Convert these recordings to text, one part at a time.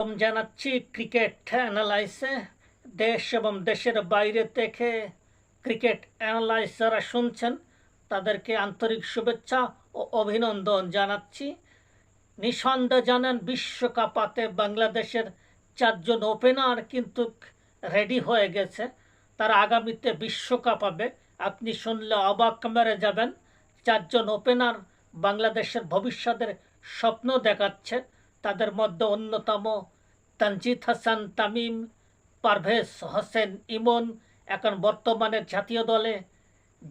জানাচ্ছি, ক্রিকেট অ্যানালাইসে, দেশ এবং দেশের বাইরে থেকে ক্রিকেট অ্যানালাইস যারা শুনছেন। তাদেরকে আন্তরিক শুভেচ্ছা ও অভিনন্দন জানাচ্ছি। নিঃসন্দেহে জানেন বিশ্বকাপাতে বাংলাদেশের চারজন ওপেনার কিন্তু রেডি হয়ে গেছে। তারা আগামীতে বিশ্বকাপ হবে। আপনি শুনলে অবাক মেরে যাবেন। চারজন ওপেনার বাংলাদেশের ভবিষ্যতের স্বপ্ন দেখাচ্ছে। তাদের মধ্যে অন্যতম তানজিদ হাসান তামিম, পারভেজ হোসেন ইমন। এখন বর্তমানে জাতীয় দলে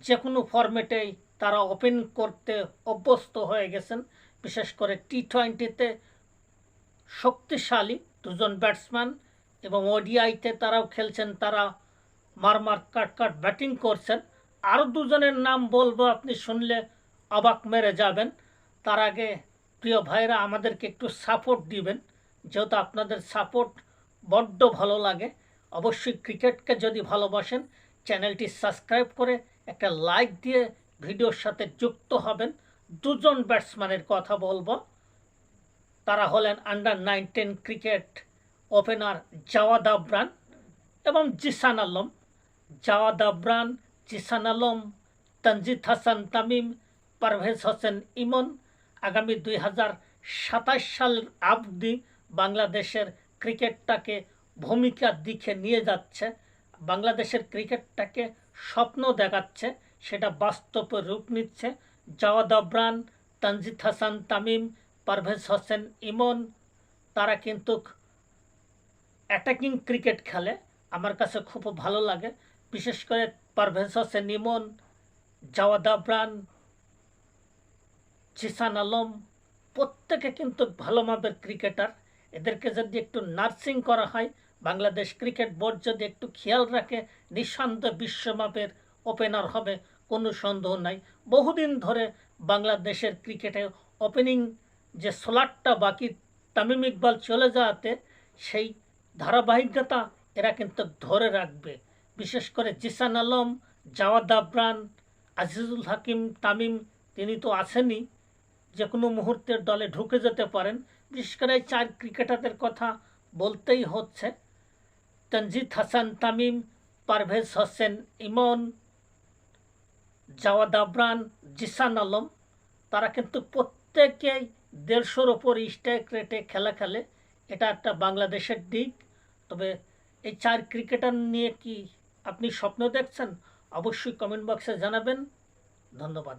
যে কোনো ফরম্যাটেই তারা ওপেন করতে অভ্যস্ত হয়ে গেছেন। বিশেষ করে টি টোয়েন্টিতে শক্তিশালী দুজন ব্যাটসম্যান এবং ওডিআইতে তারাও খেলছেন, তারা মারমার কাট কাট ব্যাটিং করছেন। আরও দুজনের নাম বলব, আপনি শুনলে অবাক মেরে যাবেন। তার আগে প্রিয় ভাইরা আমাদেরকে একটু সাপোর্ট দিবেন। যেহেতু আপনাদের সাপোর্ট বড্ড ভালো লাগে, অবশ্যই ক্রিকেটকে যদি ভালোবাসেন চ্যানেলটি সাবস্ক্রাইব করে একটা লাইক দিয়ে ভিডিওর সাথে যুক্ত হবেন। দুজন ব্যাটসম্যানের কথা বলব। তারা হলেন under nineteen cricket opener Jawad Abran এবং জিসান আলম। জাওয়াদ আবরান, জিসান আলম তঞ্জিদ হাসান তামিম, পারভেজ হোসেন ইমন আগামী দুই হাজার সাতাশ সাল অবধি বাংলাদেশের ক্রিকেটটাকে ভূমিকার দিকে নিয়ে যাচ্ছে। বাংলাদেশের ক্রিকেটটাকে স্বপ্ন দেখাচ্ছে, সেটা বাস্তবে রূপ নিচ্ছে। জাওয়াদ আবরান, তানজিদ হাসান, তামিম, পারভেজ হোসেন, ইমন, তারা কিন্তু অ্যাটাকিং ক্রিকেট খেলে। আমার কাছে খুব ভালো লাগে। বিশেষ করে পারভেজ হোসেন, ইমন, জাওয়াদ আবরান জিসান আলম প্রত্যেকে কিন্তু ভালো মাপের ক্রিকেটার। এদেরকে যদি একটু নার্সিং করা হয়, বাংলাদেশ ক্রিকেট বোর্ড যদি একটু খেয়াল রাখে, নিঃসন্দেহে বিশ্বমাপের ওপেনার হবে, কোনো সন্দেহ নাই। বহুদিন ধরে বাংলাদেশের ক্রিকেটে ওপেনিং যে স্লটটা বাকি, তামিম ইকবাল চলে যাওয়াতে সেই ধারাবাহিকতা এরা কিন্তু ধরে রাখবে। বিশেষ করে জিসান আলম, জাওয়াদ আবরান, আজিজুল হাকিম, তামিম, তিনি তো আসেনি যে কোনো মুহূর্তের দলে ঢুকে যেতে পারেন। বিশেষ করে চার ক্রিকেটারদের কথা বলতেই হচ্ছে। তঞ্জিদ হাসান, তামিম, পারভেজ হোসেন, ইমন, জাওয়াদ আবরান, জিসান আলম, তারা কিন্তু প্রত্যেকেই দেড়শোর ওপর স্ট্রাইক রেটে খেলা খেলে। এটা একটা বাংলাদেশের দিক। তবে এই চার ক্রিকেটার নিয়ে কি আপনি স্বপ্ন দেখছেন? অবশ্যই কমেন্ট বক্সে জানাবেন। ধন্যবাদ।